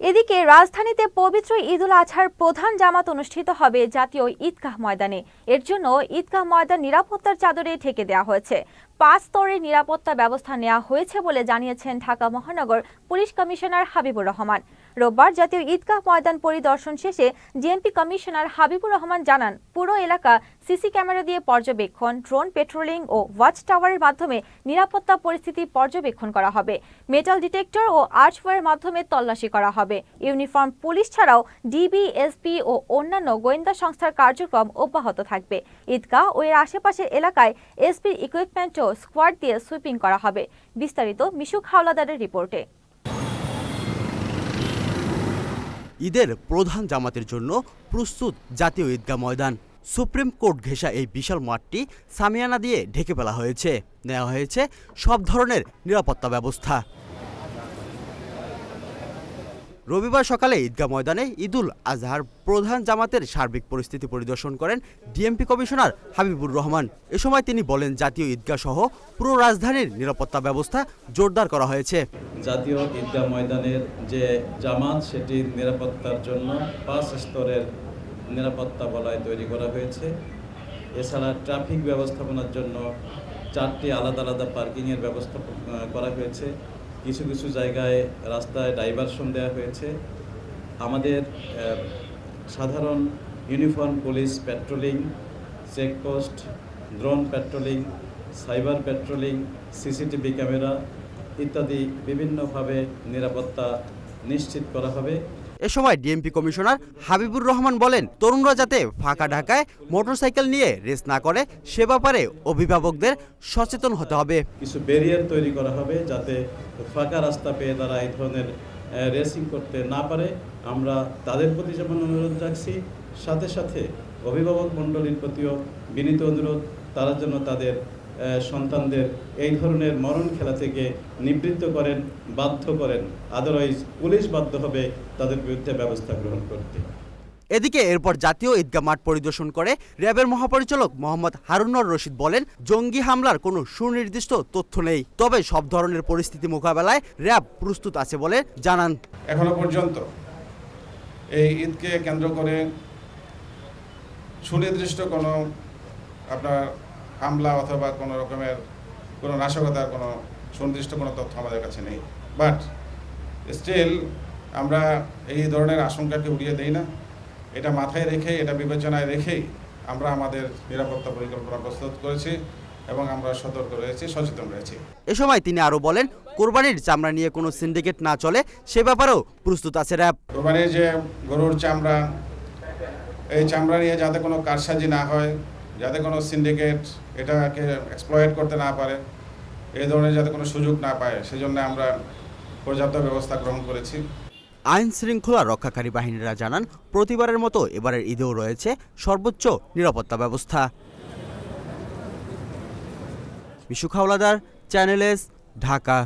এদিকে রাজধানীতে পবিত্র ঈদুল আজহার প্রধান জামাত অনুষ্ঠিত হবে জাতীয় ঈদগাহ ময়দানে। এর জন্য ঈদগাহ ময়দান নিরাপত্তার চাদরে ঢেকে দেওয়া হয়েছে। পাঁচ স্তরের নিরাপত্তা ব্যবস্থা নেওয়া হয়েছে বলে জানিয়েছেন ঢাকা মহানগর পুলিশ কমিশনার হাবিবুর রহমান। রোববার জাতীয় ঈদগাহ ময়দান পরিদর্শন শেষে ডিএমপি কমিশনার হাবিবুর রহমান জানান, পুরো এলাকা সিসি ক্যামেরা দিয়ে পর্যবেক্ষণ, ড্রোন পেট্রোলিং ও ওয়াচ টাওয়ারের মাধ্যমে নিরাপত্তা পরিস্থিতি পর্যবেক্ষণ করা হবে। মেটাল ডিটেক্টর ও আর্চওয়ের মাধ্যমে তল্লাশি করা হবে। ইউনিফর্ম পুলিশ ছাড়াও ডিবি এসপি ও অন্যান্য গোয়েন্দা সংস্থার কার্যক্রম অব্যাহত থাকবে। ঈদগাহ ও এর আশেপাশের এলাকায় এসপির ইকুইপমেন্টও স্কোয়াড দিয়ে সুইপিং করা হবে। বিস্তারিত মিশুক হাওলাদারের রিপোর্টে। ঈদের প্রধান জামাতের জন্য প্রস্তুত জাতীয় ঈদগাহ ময়দান। সুপ্রিম কোর্ট ঘেঁষা এই বিশাল মাঠটি সামিয়ানা দিয়ে ঢেকে ফেলা হয়েছে। নেওয়া হয়েছে সব ধরনের নিরাপত্তা ব্যবস্থা। রবিবার সকালে ঈদগাহ ময়দানে ঈদুল আজহার প্রধান জামাতের সার্বিক পরিস্থিতি পরিদর্শন করেন ডিএমপি কমিশনার হাবিবুর রহমান। এ সময় তিনি বলেন, জাতীয় ঈদগাহ সহ পুরো রাজধানীর নিরাপত্তা ব্যবস্থা জোরদার করা হয়েছে। জাতীয় ঈদগাহ ময়দানের যে জামাত, সেটির নিরাপত্তার জন্য পাঁচ স্তরের নিরাপত্তা বলয় তৈরি করা হয়েছে। এছাড়া ট্রাফিক ব্যবস্থাপনার জন্য চারটি আলাদা আলাদা পার্কিংয়ের ব্যবস্থা করা হয়েছে। কিছু কিছু জায়গায় রাস্তায় ডাইভারশন দেওয়া হয়েছে। আমাদের সাধারণ uniform police patrolling checkpost drone patrolling cyber patrolling CCTV camera ইত্যাদি বিভিন্নভাবে নিরাপত্তা নিশ্চিত করা হবে। এ সময় ডিএমপি কমিশনার হাবিবুর রহমান বলেন, তরুণরা যাতে ফাঁকা ঢাকায় মোটরসাইকেল নিয়ে রেস না করে, সে ব্যাপারে অভিভাবকদের সচেতন হতে হবে। কিছু ব্যারিয়ার তৈরি করা হবে যাতে ফাঁকা রাস্তা পেয়ে তারা এই ধরনের রেসিং করতে না পারে। আমরা তাদের প্রতি যেমন অনুরোধ রাখছি সাথে সাথে অভিভাবক মণ্ডলীর প্রতিও বিনীত অনুরোধ, তারা যেন তাদের সন্তানদের এই ধরনের মরণ খেলা থেকে নিবৃত্ত করেন বাধ্য করেন। আদারওয়াইজ পুলিশ বাধ্য হবে তাদের বিরুদ্ধে ব্যবস্থা গ্রহণ করতে। এদিকে এরপর জাতীয় ঈদগাহ মাঠ পরিদর্শন করে র্যাবের মহাপরিচালক মোহাম্মদ হারুনর রশিদ বলেন জঙ্গি হামলার কোনো সুনির্দিষ্ট তথ্য নেই। তবে সব ধরনের পরিস্থিতি মোকাবেলায় র্যাব প্রস্তুত আছে বলে জানান। এখনও পর্যন্ত এই ঈদকে কেন্দ্র করে সুনির্দিষ্ট কোনো আপনার হামলা অথবা কোনো রকমের কোনো নাশকতার কোনো সুনির্দিষ্ট কোনো তথ্য আমাদের কাছে নেই। বাট স্টিল আমরা এই ধরনের আশঙ্কাকে উড়িয়ে দেই না। এটা মাথায় রেখে এটা বিবেচনায় রেখেই আমরা আমাদের নিরাপত্তা পরিকল্পনা প্রস্তুত করেছি এবং আমরা সতর্ক রয়েছি সচেতন রয়েছি। এ সময় তিনি আরও বলেন কোরবানির চামড়া নিয়ে কোনো সিন্ডিকেট না চলে সে ব্যাপারেও প্রস্তুত আছে র্যাব। কোরবানির যে গরুর চামড়া এই চামড়া নিয়ে যাতে কোনো কারসাজি না হয় যাতে কোনো সিন্ডিকেট এটাকে এক্সপ্লয়েট করতে না পারে এই ধরনের যাতে কোনো সুযোগ না পায়, সেজন্য আমরা পর্যাপ্ত ব্যবস্থা গ্রহণ করেছি। আইন শৃঙ্খলা রক্ষাকারী বাহিনীরা জানান, প্রতিবারের মতো এবারের ঈদেও রয়েছে সর্বোচ্চ নিরাপত্তা ব্যবস্থা। Bishu Khawladar, channel S, Dhaka.